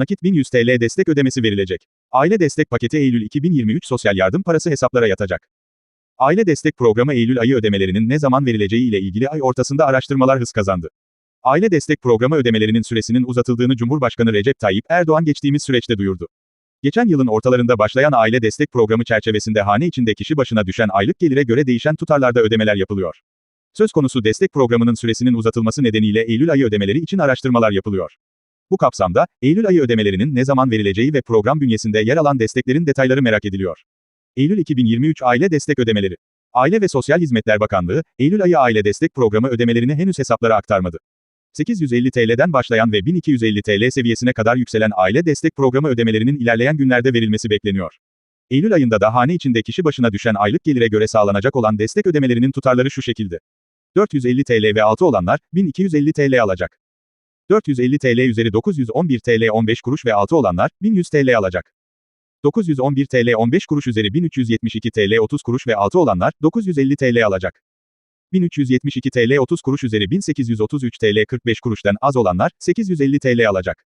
nakit 1100 TL destek ödemesi verilecek. Aile destek paketi Eylül 2023 sosyal yardım parası hesaplara yatacak. Aile destek programı Eylül ayı ödemelerinin ne zaman verileceği ile ilgili ay ortasında araştırmalar hız kazandı. Aile destek programı ödemelerinin süresinin uzatıldığını Cumhurbaşkanı Recep Tayyip Erdoğan geçtiğimiz süreçte duyurdu. Geçen yılın ortalarında başlayan aile destek programı çerçevesinde hane içinde kişi başına düşen aylık gelire göre değişen tutarlarda ödemeler yapılıyor. Söz konusu destek programının süresinin uzatılması nedeniyle Eylül ayı ödemeleri için araştırmalar yapılıyor. Bu kapsamda, Eylül ayı ödemelerinin ne zaman verileceği ve program bünyesinde yer alan desteklerin detayları merak ediliyor. Eylül 2023 Aile Destek Ödemeleri Aile ve Sosyal Hizmetler Bakanlığı, Eylül ayı aile destek programı ödemelerini henüz hesaplara aktarmadı. 850 TL'den başlayan ve 1250 TL seviyesine kadar yükselen aile destek programı ödemelerinin ilerleyen günlerde verilmesi bekleniyor. Eylül ayında da hane içinde kişi başına düşen aylık gelire göre sağlanacak olan destek ödemelerinin tutarları şu şekilde. 450 TL ve altı olanlar, 1250 TL alacak. 450 TL üzeri 911 TL 15 kuruş ve altı olanlar, 1100 TL alacak. 911 TL 15 kuruş üzeri 1372 TL 30 kuruş ve altı olanlar, 950 TL alacak. 1372 TL 30 kuruş üzeri 1833 TL 45 kuruştan az olanlar, 850 TL alacak.